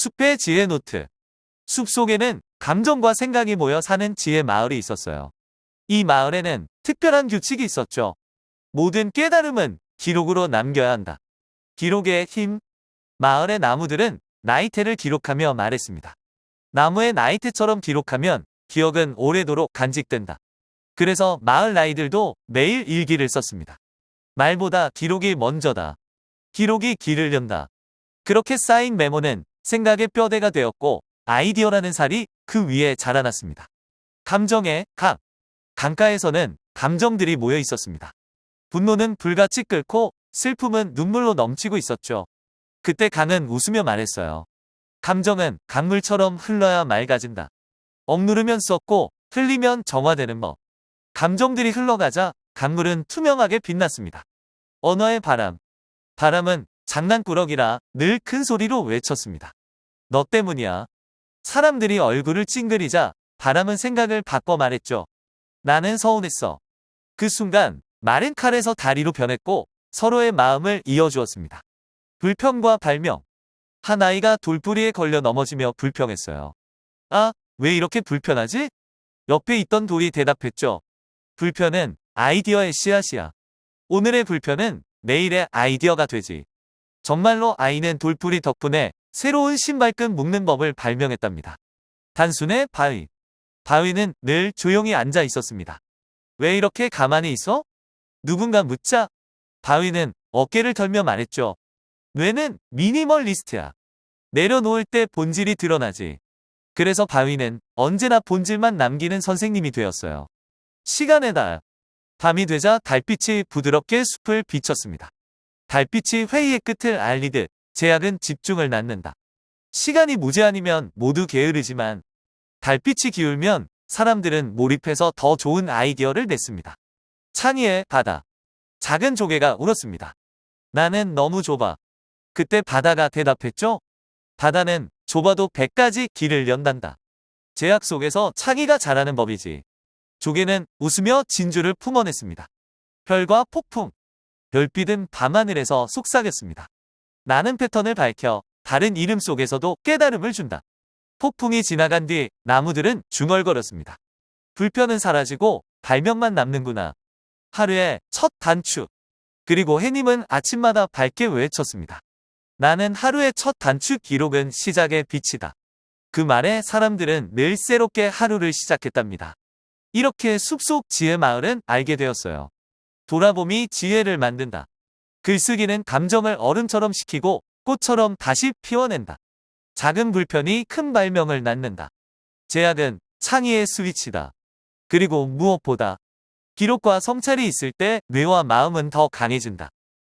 숲의 지혜 노트. 숲 속에는 감정과 생각이 모여 사는 지혜 마을이 있었어요. 이 마을에는 특별한 규칙이 있었죠. 모든 깨달음은 기록으로 남겨야 한다. 기록의 힘. 마을의 나무들은 나이테를 기록하며 말했습니다. 나무의 나이테처럼 기록하면 기억은 오래도록 간직된다. 그래서 마을 아이들도 매일 일기를 썼습니다. 말보다 기록이 먼저다. 기록이 길을 연다. 그렇게 쌓인 메모는 생각의 뼈대가 되었고 아이디어라는 살이 그 위에 자라났습니다. 감정의 강. 강가에서는 감정들이 모여 있었습니다. 분노는 불같이 끓고 슬픔은 눈물로 넘치고 있었죠. 그때 강은 웃으며 말했어요. 감정은 강물처럼 흘러야 맑아진다. 억누르면 썩고 흘리면 정화되는 법. 감정들이 흘러가자 강물은 투명하게 빛났습니다. 언어의 바람. 바람은 장난꾸러기라 늘 큰 소리로 외쳤습니다. 너 때문이야. 사람들이 얼굴을 찡그리자 바람은 생각을 바꿔 말했죠. 나는 서운했어. 그 순간 마른 칼에서 다리로 변했고 서로의 마음을 이어주었습니다. 불평과 발명. 한 아이가 돌뿌리에 걸려 넘어지며 불평했어요. 아, 왜 이렇게 불편하지? 옆에 있던 돌이 대답했죠. 불편은 아이디어의 씨앗이야. 오늘의 불편은 내일의 아이디어가 되지. 정말로 아이는 돌뿌리 덕분에 새로운 신발끈 묶는 법을 발명했답니다. 단순의 바위. 바위는 늘 조용히 앉아 있었습니다. 왜 이렇게 가만히 있어? 누군가 묻자 바위는 어깨를 털며 말했죠. 뇌는 미니멀리스트야. 내려놓을 때 본질이 드러나지. 그래서 바위는 언제나 본질만 남기는 선생님이 되었어요. 시간에다 밤이 되자 달빛이 부드럽게 숲을 비쳤습니다. 달빛이 회의의 끝을 알리듯 제약은 집중을 낳는다. 시간이 무제한이면 모두 게으르지만 달빛이 기울면 사람들은 몰입해서 더 좋은 아이디어를 냈습니다. 창의의 바다. 작은 조개가 울었습니다. 나는 너무 좁아. 그때 바다가 대답했죠. 바다는 좁아도 100가지 길을 연단다. 제약 속에서 창의가 자라는 법이지. 조개는 웃으며 진주를 품어냈습니다. 별과 폭풍. 별빛은 밤하늘에서 속삭였습니다. 나는 패턴을 밝혀 다른 이름 속에서도 깨달음을 준다. 폭풍이 지나간 뒤 나무들은 중얼거렸습니다. 불편은 사라지고 발명만 남는구나. 하루의 첫 단추. 그리고 해님은 아침마다 밝게 외쳤습니다. 나는 하루의 첫 단추 기록은 시작의 빛이다. 그 말에 사람들은 늘 새롭게 하루를 시작했답니다. 이렇게 숲속 지혜 마을은 알게 되었어요. 돌아봄이 지혜를 만든다. 글쓰기는 감정을 얼음처럼 식히고 꽃처럼 다시 피워낸다. 작은 불편이 큰 발명을 낳는다. 제약은 창의의 스위치다. 그리고 무엇보다 기록과 성찰이 있을 때 뇌와 마음은 더 강해진다.